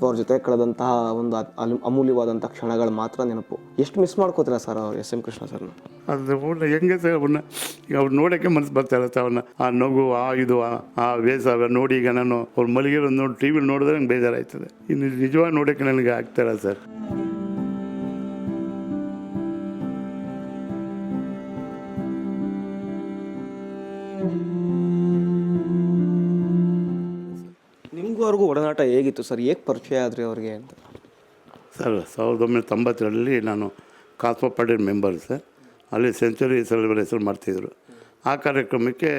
ಅಥವಾ ಅವ್ರ ಜೊತೆ ಕಳೆದಂತಹ ಒಂದು ಅಮೂಲ್ಯವಾದಂತಹ ಕ್ಷಣಗಳು ಮಾತ್ರ ನೆನಪು. ಎಷ್ಟು ಮಿಸ್ ಮಾಡ್ಕೋತೀರಾ ಸರ್ ಎಸ್ ಎಂ ಕೃಷ್ಣ ಸರ್ನ? ಅದು ಹೆಂಗೆ ಸರ್ ಈಗ ಅವ್ರು ನೋಡೋಕ್ಕೆ ಮನಸ್ಸು ಬರ್ತಾ ಇರುತ್ತೆ ಅವನ್ನ ಆ ನಗು, ಆ ಇದು, ಆ ಆ ನೋಡಿ ಈಗ ನಾನು ಅವ್ರು ಮಲಗಿರೋದು ನೋಡಿ ಟಿ ವಿಲಿ ನೋಡಿದ್ರೆ ನಂಗೆ ಬೇಜಾರಾಯ್ತದೆ. ಇನ್ನು ನಿಜವಾಗಿ ನೋಡೋಕೆ ನನಗೆ ಆಗ್ತಾಯಿಲ್ಲ ಸರ್ ನಿಮಗೂ ಒಡನಾಟ ಹೇಗಿತ್ತು ಸರ್? ಹೇಗೆ ಪರಿಚಯ ಆದರೆ ಅವ್ರಿಗೆ ಅಂತ? ಸರ್ ಸಾವಿರದ ಒಂಬೈನೂರ ತೊಂಬತ್ತೆರಡರಲ್ಲಿ ನಾನು ಕಾಸ್ಮೋಪಾಲಿಟನ್ ಮೆಂಬರ್ ಸರ್. ಅಲ್ಲಿ ಸೆಂಚುರಿ ಸೆಲೆಬ್ರೇಷನ್ ಮಾಡ್ತಿದ್ರು. ಆ ಕಾರ್ಯಕ್ರಮಕ್ಕೆ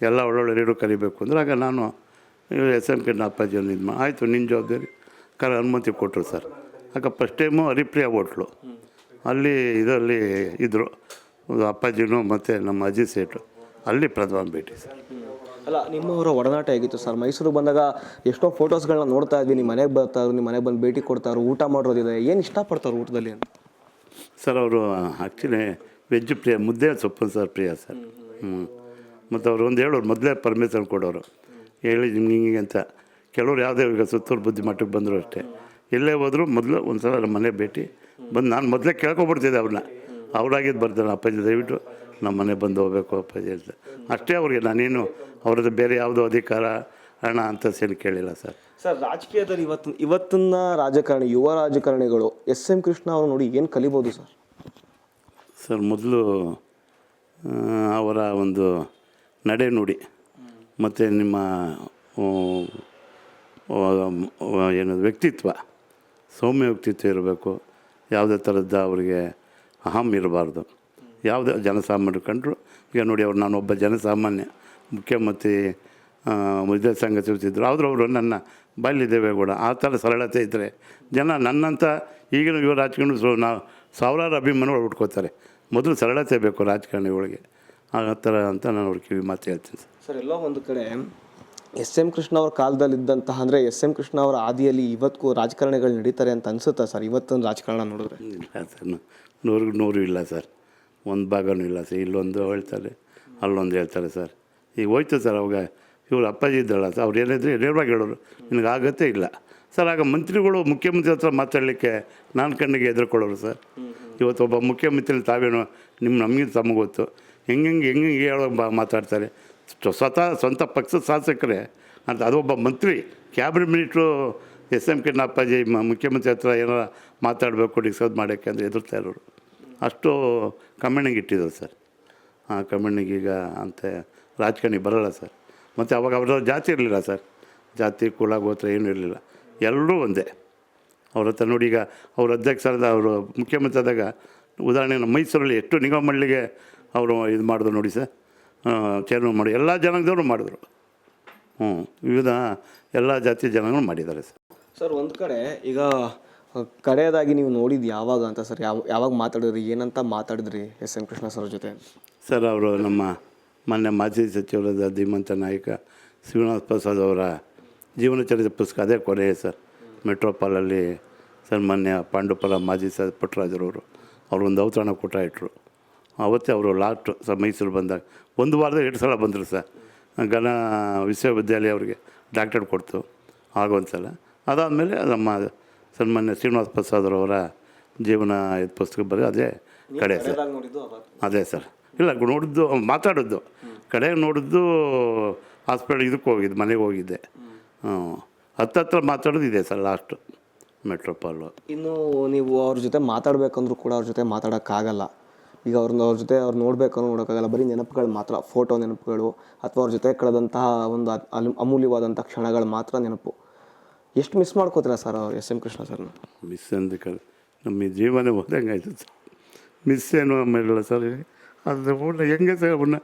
ಎಲ್ಲ ಒಳ್ಳೊಳ್ಳೆ ಕಲಿಬೇಕು ಕರಿಬೇಕು ಅಂದ್ರೆ ಆಗ ನಾನು ಎಸ್ ಎಂ ಕೆ ಅಪ್ಪಾಜಿಯನ್ನು ಇದು ಆಯಿತು ನಿನ್ನ ಜವಾಬ್ದಾರಿ. ಕರೆ ಅನುಮತಿ ಕೊಟ್ಟರು ಸರ್. ಆಗ ಫಸ್ಟ್ ಟೈಮು ಹರಿಪ್ರಿಯ ಹೋಟ್ಲು ಅಲ್ಲಿ ಇದರಲ್ಲಿ ಇದ್ದರು ಅಪ್ಪಾಜಿನೂ ಮತ್ತು ನಮ್ಮ ಅಜ್ಜಿ ಸೇಟು. ಅಲ್ಲಿ ಪ್ರಧಾನ ಭೇಟಿ ಸರ್. ಅಲ್ಲ, ನಿಮ್ಮವರ ಒಡನಾಟ ಹೇಗಿತ್ತು ಸರ್? ಮೈಸೂರು ಬಂದಾಗ ಎಷ್ಟೋ ಫೋಟೋಸ್ಗಳನ್ನ ನೋಡ್ತಾ ಇದ್ವಿ. ನಿಮ್ಮ ಮನೆಗೆ ಬರ್ತಾರೆ ನಿಮ್ಮ ಮನೆಗೆ ಬಂದು ಭೇಟಿ ಕೊಡ್ತಾರೆ ಊಟ ಮಾಡೋದಿದೆ. ಏನು ಇಷ್ಟಪಡ್ತಾರೆ ಊಟದಲ್ಲಿ ಅಂತ? ಸರ್, ಅವರು ಆ್ಯಕ್ಚುಲಿ ವೆಜ್ ಪ್ರಿಯ, ಮುದ್ದೆ ಸೊಪ್ಪು ಸರ್ ಪ್ರಿಯ ಸರ್. ಹ್ಞೂ ಮತ್ತು ಅವ್ರು ಒಂದು ಹೇಳೋರು, ಮೊದಲೇ ಪರ್ಮಿಷನ್ ಕೊಡೋರು. ಹೇಳಿ, ನಿಮ್ಗೆ ಹಿಂಗೆ ಅಂತ. ಕೆಲವ್ರು ಯಾವುದೇ ಈಗ ಸುತ್ತೂರು ಬುದ್ಧಿ ಮಟ್ಟಕ್ಕೆ ಬಂದರು ಅಷ್ಟೇ. ಎಲ್ಲೇ ಹೋದರೂ ಮೊದಲು ಒಂದು ಸಲ ನಮ್ಮ ಮನೆ ಭೇಟಿ. ಬಂದು ನಾನು ಮೊದಲೇ ಕೇಳ್ಕೊಬಿಡ್ತಿದ್ದೆ ಅವ್ರನ್ನ ಅವ್ರಾಗಿದ್ದು ಬರ್ತಾರೆ ಅಪ್ಪಾಜಿ, ದಯವಿಟ್ಟು. ನಮ್ಮ ಮನೆ ಬಂದು ಹೋಗ್ಬೇಕು ಅಪ್ಪಾಜಿ ಅಂತ. ಅಷ್ಟೇ ಅವ್ರಿಗೆ ನಾನೇನು ಅವ್ರದ್ದು ಬೇರೆ ಯಾವುದೋ ಅಧಿಕಾರ ಹಣ ಅಂತ ಸೇರಿ ಕೇಳಿಲ್ಲ ಸರ್. ಸರ್ ರಾಜಕೀಯದಲ್ಲಿ ಇವತ್ತು ಇವತ್ತಿನ ರಾಜಕಾರಣಿ ಯುವ ರಾಜಕಾರಣಿಗಳು ಎಸ್ ಎಂ ಕೃಷ್ಣ ಅವರು ನೋಡಿ ಏನು ಕಲಿಬೋದು ಸರ್? ಸರ್ ಮೊದಲು ಅವರ ಒಂದು ನಡೆ ನುಡಿ ಮತ್ತು ನಿಮ್ಮ ಏನು ವ್ಯಕ್ತಿತ್ವ ಸೌಮ್ಯ ವ್ಯಕ್ತಿತ್ವ ಇರಬೇಕು ಯಾವುದೇ ಥರದ ಅವರಿಗೆ ಅಹಂ ಇರಬಾರ್ದು. ಯಾವುದೇ ಜನಸಾಮಾನ್ಯರು ಕಂಡರು. ಈಗ ನೋಡಿ ಅವ್ರು ನಾನೊಬ್ಬ ಜನಸಾಮಾನ್ಯ ಮುಖ್ಯಮಂತ್ರಿ ಮುದ್ದೆ ವಿದ್ಯಾಸಂಘ ಸೂಚಿಸಿದ್ರು ಆದರೂ ಅವರು ನನ್ನ ಬಾಲ್ಯ ದೇವೇಗೌಡ ಆ ಥರ ಸರಳತೆ ಇದ್ದರೆ ಜನ ನನ್ನಂಥ ಈಗಿನ ಯುವ ರಾಜಕಾರಣಿಗಳು ನಾವು ಸಾವಿರಾರು ಅಭಿಮಾನಿಗಳು ಹುಡ್ಕೋತಾರೆ ಮೊದಲು ಸರಳತೆ ಬೇಕು ರಾಜಕಾರಣಿಗಳಿಗೆ ಆ ಥರ ಅಂತ ನಾನು ಅವ್ರ ಕಿವಿ ಮಾತು ಹೇಳ್ತೀನಿ ಸರ್. ಸರ್ ಎಲ್ಲೋ ಒಂದು ಕಡೆ ಎಸ್ ಎಂ ಕೃಷ್ಣ ಅವ್ರ ಕಾಲದಲ್ಲಿದ್ದಂತಹ ಅಂದರೆ ಎಸ್ ಎಂ ಕೃಷ್ಣ ಅವರ ಆದಿಯಲ್ಲಿ ಇವತ್ತಿಗೂ ರಾಜಕಾರಣಿಗಳು ನಡೀತಾರೆ ಅಂತ ಅನಿಸುತ್ತಾ ಸರ್? ಇವತ್ತೊಂದು ರಾಜಕಾರಣ ನೋಡಿದ್ರೆ. ಇಲ್ಲ ಸರ್ ನೂರು ನೂರು ಇಲ್ಲ ಸರ್. ಒಂದು ಭಾಗನೂ ಇಲ್ಲ ಸರ್, ಇಲ್ಲೊಂದು ಹೇಳ್ತಾರೆ, ಅಲ್ಲೊಂದು ಹೇಳ್ತಾರೆ ಸರ್. ಈಗ ಹೋಯ್ತು ಸರ್ ಅವಾಗ ಇವ್ರು ಅಪ್ಪಾಜಿ ಇದ್ದಲ್ಲ ಸರ್, ಅವ್ರು ಏನಿದ್ರು ನೇರವಾಗಿ ಹೇಳೋರು, ನಿನಗೆ ಆಗತ್ತೇ ಇಲ್ಲ. ಸರ್, ಆಗ ಮಂತ್ರಿಗಳು, ಮುಖ್ಯಮಂತ್ರಿ ಹತ್ರ ಮಾತಾಡಲಿಕ್ಕೆ ನಾನು ಕಣ್ಣಿಗೆ ಎದುರುಕೊಳ್ಳೋರು ಸರ್. ಇವತ್ತು ಒಬ್ಬ ಮುಖ್ಯಮಂತ್ರಿ ತಾವೇನೋ ನಿಮ್ಮ ನಮಗಿಂತ ತಮಗೆ ಗೊತ್ತು. ಹೆಂಗೆ ಹೆಂಗೆ ಹೇಳೋ ಮಾತಾಡ್ತಾರೆ. ಸ್ವ- ಸ್ವತಃ ಸ್ವಂತ ಪಕ್ಷದ ಶಾಸಕರೇ ಅಂತ ಅದೊಬ್ಬ ಮಂತ್ರಿ, cabinet minister S M K Appaji ಮುಖ್ಯಮಂತ್ರಿ ಹತ್ರ ಏನಾರ ಮಾತಾಡಬೇಕು, ಡಿಸ್ಕಸ್ ಮಾಡೋಕ್ಕೆ ಅಂದರೆ ಎದುರ್ತಾ ಇರೋರು. ಅಷ್ಟು ಕಮ್ಮಿಣಿಗೆ ಇಟ್ಟಿದ್ರು ಸರ್. ಆ ಕಮ್ಮಿಣಿಗೆ ಈಗ ಅಂತ ರಾಜಕಾರಣಿ ಬರಲ್ಲ ಸರ್. ಮತ್ತು ಅವಾಗ ಅವರ ಜಾತಿ ಇರಲಿಲ್ಲ ಸರ್. ಜಾತಿ, ಕುಲ, ಗೋತ್ರ ಏನೂ ಇರಲಿಲ್ಲ. ಎಲ್ಲರೂ ಒಂದೇ. ಅವ್ರ ಹತ್ರ ನೋಡಿ ಈಗ ಅವ್ರ ಅಧ್ಯಕ್ಷರಾದ ಅವರು ಮುಖ್ಯಮಂತ್ರಿ ಆದಾಗ ಉದಾಹರಣೆ ನಮ್ಮ ಮೈಸೂರಲ್ಲಿ ಎಷ್ಟು ನಿಗಮ ಮಂಡಳಿಗೆ ಅವರು ಇದು ಮಾಡಿದ್ರು ನೋಡಿ ಸರ್. ಚೇರ್ಮನ್ ಮಾಡಿ, ಎಲ್ಲ ಜನಾಂಗದವರು ಮಾಡಿದ್ರು. ಹ್ಞೂ ವಿವಿಧ ಎಲ್ಲ ಜಾತಿ ಜನಾಂಗಗಳು ಮಾಡಿದ್ದಾರೆ ಸರ್. ಸರ್, ಒಂದು ಕಡೆ ಈಗ ಕಡೆಯದಾಗಿ ನೀವು ನೋಡಿದ ಯಾವಾಗ ಅಂತ ಸರ್? ಯಾವ, ಯಾವಾಗ ಮಾತಾಡಿದ್ರಿ? ಏನಂತ ಮಾತಾಡಿದ್ರಿ ಎಸ್ ಎನ್ ಕೃಷ್ಣ ಸರ್ ಜೊತೆ? ಸರ್, ಅವರು ನಮ್ಮ ಮೊನ್ನೆ ಮಾಜಿ ಸಚಿವರಾದ ಧೀಮಂತ ನಾಯಕ ಶ್ರೀನಿವಾಸ ಪ್ರಸಾದ್ ಅವರ ಜೀವನ ಚರಿತ್ರೆ ಪುಸ್ತಕ, ಅದೇ ಕೊನೆಯೇ ಸರ್. ಮೆಟ್ರೋಪಾಲಲ್ಲಿ ಸರ್ ಮೊನ್ನೆ ಪಾಂಡುಪುರ ಮಾಜಿ ಸ ಪುಟ್ಟರಾಜರವರು ಅವರು ಒಂದು ಅವತರಣ ಕೂಟ ಇಟ್ಟರು ಅವತ್ತೇ ಅವರು ಲಾಸ್ಟ್ ಸರ್, ಮೈಸೂರು ಬಂದಾಗ, ಒಂದು ವಾರದಾಗ ಎರಡು ಸಲ ಬಂದರು ಸರ್. ಘನ ವಿಶ್ವವಿದ್ಯಾಲಯ ಅವರಿಗೆ ಡಾಕ್ಟರ್ ಕೊಡ್ತು ಆಗೊಂದು ಸಲ ಅದಾದಮೇಲೆ ನಮ್ಮ ಸನ್ಮಾನ್ಯ ಶ್ರೀನಿವಾಸ ಪ್ರಸಾದ್ರವರ ಜೀವನ ಇದು ಪುಸ್ತಕ ಬರೀ ಅದೇ ಕಡೆ ಸರ್. ಅದೇ ಸರ್. ಇಲ್ಲ ನೋಡಿದ್ದು ಮಾತಾಡಿದ್ದು. ಕಡೆ ನೋಡಿದ್ದು ಹಾಸ್ಪಿಟಲ್ ಇದಕ್ಕೆ ಹೋಗಿದ್ದು ಮನೆಗೆ ಹೋಗಿದ್ದೆ. ಹ್ಞೂ ಹತ್ತತ್ರ ಮಾತಾಡೋದು ಇದೆ ಸರ್ ಲಾಸ್ಟು ಮೆಟ್ರೋಪಾಲು. ಇನ್ನು ನೀವು ಅವ್ರ ಜೊತೆ ಮಾತಾಡಬೇಕಂದ್ರೂ ಕೂಡ ಅವ್ರ ಜೊತೆ ಮಾತಾಡೋಕ್ಕಾಗಲ್ಲ. ಈಗ ಅವ್ರನ್ನ ಅವ್ರ ಜೊತೆ ಅವ್ರು ನೋಡಬೇಕು ನೋಡೋಕ್ಕಾಗಲ್ಲ. ಬರೀ ನೆನಪುಗಳು ಮಾತ್ರ ಫೋಟೋ ನೆನಪುಗಳು ಅಥವಾ ಅವ್ರ ಜೊತೆ ಕಳೆದಂತಹ ಒಂದು ಅಮೂಲ್ಯವಾದಂಥ ಕ್ಷಣಗಳು ಮಾತ್ರ ನೆನಪು. ಎಷ್ಟು ಮಿಸ್ ಮಾಡ್ಕೋತೀರಾ ಸರ್ ಎಸ್ ಎಂ ಕೃಷ್ಣ ಸರ್ನ? ಮಿಸ್ ಅಂದ ಕಡೆ ನಮ್ಮ ಈ ಜೀವನ ಹೋದಂಗೆ ಆಯ್ತು ಸರ್ ಮಿಸ್ ಏನು ಆಮೇಲೆ ಸರ್ ಅದು ಊಟ ಹೆಂಗೆ ಸರ್ ಅವನ್ನ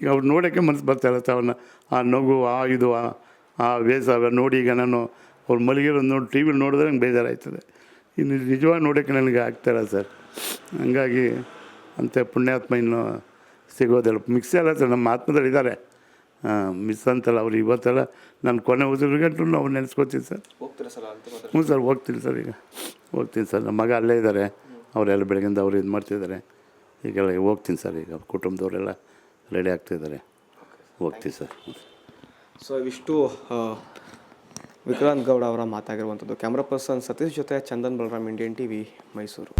ಈಗ ಅವ್ರು ನೋಡೋಕ್ಕೆ ಮನಸ್ಸು ಬರ್ತಾ ಸರ್ ಅವನ್ನ ಆ ನಗು, ಆ ಇದು, ಆ ಆ ವೇಷ ನೋಡಿ ಈಗ ನಾನು ಅವ್ರು ಮಲಗಿರೋದು ನೋಡಿ ಟಿ ವಿಲಿ ನೋಡಿದ್ರೆ ನಂಗೆ ಬೇಜಾರಾಯ್ತದೆ. ಇನ್ನು ನಿಜವಾಗಿ ನೋಡೋಕ್ಕೆ ನನಗೆ ಆಗ್ತಾಯಿಲ್ಲ ಸರ್ ಹಂಗಾಗಿ ಅಂತೆ ಪುಣ್ಯಾತ್ಮ ಇನ್ನು ಸಿಗೋದಿಲ್ಲ. ಮಿಕ್ಸ್ ಅಲ್ಲ ಸರ್ ನಮ್ಮ ಆತ್ಮದಲ್ಲಿ ಇದ್ದಾರೆ ಮಿಸ್ ಅಂತಲ್ಲ ಅವ್ರು ಇವತ್ತೆಲ್ಲ ನಾನು ಕೊನೆ ಉಸಿರು ಗಂಟು ನಾವು ನೆನೆಸ್ಕೋತೀನಿ ಸರ್. ಹೋಗ್ತೀರಾ ಸರ್ ಅಂತ ಹ್ಞೂ ಸರ್ ಹೋಗ್ತೀನಿ ಸರ್ ಈಗ. ಹೋಗ್ತೀನಿ ಸರ್ ನಮ್ಮ ಮಗ ಅಲ್ಲೇ ಇದ್ದಾರೆ ಅವರೆಲ್ಲ ಬೆಳಗಿಂದ ಅವ್ರು ಇದು ಮಾಡ್ತಿದ್ದಾರೆ. ಈಗೆಲ್ಲ ಹೋಗ್ತೀನಿ ಸರ್ ಈಗ ಕುಟುಂಬದವರೆಲ್ಲ ರೆಡಿ ಆಗ್ತಿದ್ದಾರೆ ಹೋಗ್ತೀನಿ ಸರ್. ಸೊ ಇವಿಷ್ಟು ವಿಕ್ರಾಂತ್ ಗೌಡ ಅವರ ಮಾತಾಗಿರುವಂಥದ್ದು. ಕ್ಯಾಮ್ರಾ ಪರ್ಸನ್ ಸತೀಶ್ ಜೊತೆ ಚಂದನ್ ಬಲರಾಮ್ ಇಂಡಿಯನ್ ಟಿವಿ ಮೈಸೂರು